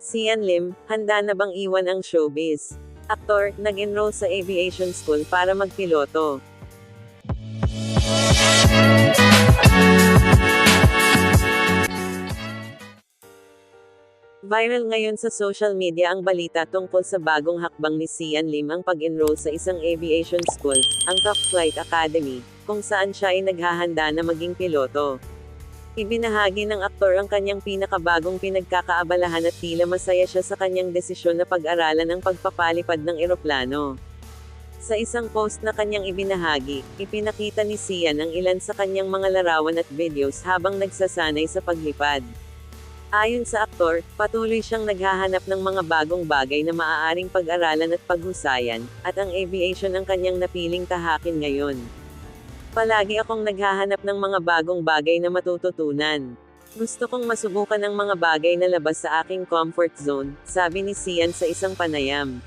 Sian Lim, handa na bang iwan ang showbiz? Aktor, nag-enroll sa aviation school para magpiloto. Viral ngayon sa social media ang balita tungkol sa bagong hakbang ni Sian Lim ang pag-enroll sa isang aviation school, ang Top Flight Academy, kung saan siya ay naghahanda na maging piloto. Ibinahagi ng aktor ang kanyang pinakabagong pinagkakaabalahan at tila masaya siya sa kanyang desisyon na pag-aralan ang pagpapalipad ng eroplano. Sa isang post na kanyang ibinahagi, ipinakita ni Sian ang ilan sa kanyang mga larawan at videos habang nagsasanay sa paglipad. Ayon sa aktor, patuloy siyang naghahanap ng mga bagong bagay na maaaring pag-aralan at paghusayan, at ang aviation ang kanyang napiling tahakin ngayon. Palagi akong naghahanap ng mga bagong bagay na matututunan. Gusto kong masubukan ang mga bagay na labas sa aking comfort zone, sabi ni Sian sa isang panayam.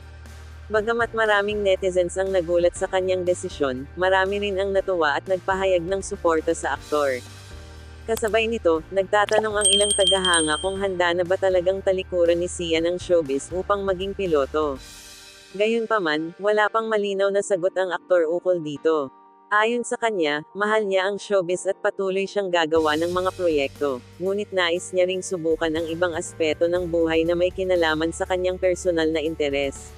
Bagamat maraming netizens ang nagulat sa kanyang desisyon, marami rin ang natuwa at nagpahayag ng suporta sa aktor. Kasabay nito, nagtatanong ang ilang tagahanga kung handa na ba talagang talikuran ni Sian ang showbiz upang maging piloto. Gayunpaman, wala pang malinaw na sagot ang aktor ukol dito. Ayon sa kanya, mahal niya ang showbiz at patuloy siyang gagawa ng mga proyekto, ngunit nais niya ring subukan ang ibang aspeto ng buhay na may kinalaman sa kanyang personal na interes.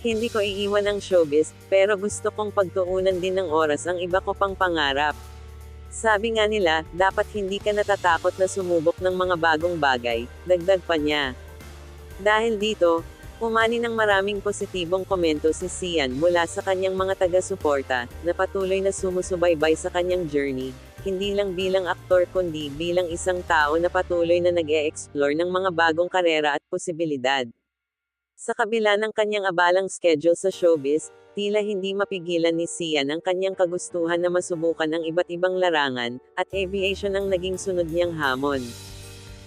Hindi ko iiwan ang showbiz, pero gusto kong pagtuunan din ng oras ang iba ko pang pangarap. Sabi nga nila, dapat hindi ka natatakot na sumubok ng mga bagong bagay, dagdag pa niya. Dahil dito, umani ng maraming positibong komento si Sian mula sa kanyang mga taga-suporta, na patuloy na sumusubaybay sa kanyang journey, hindi lang bilang aktor kundi bilang isang tao na patuloy na nag-e-explore ng mga bagong karera at posibilidad. Sa kabila ng kanyang abalang schedule sa showbiz, tila hindi mapigilan ni Sian ang kanyang kagustuhan na masubukan ang iba't ibang larangan, at aviation ang naging sunod niyang hamon.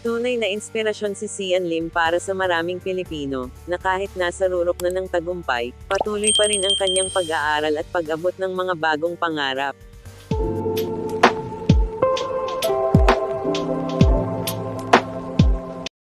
Tunay na inspirasyon si Sian Lim para sa maraming Pilipino, na kahit nasa rurok na ng tagumpay, patuloy pa rin ang kanyang pag-aaral at pag-abot ng mga bagong pangarap.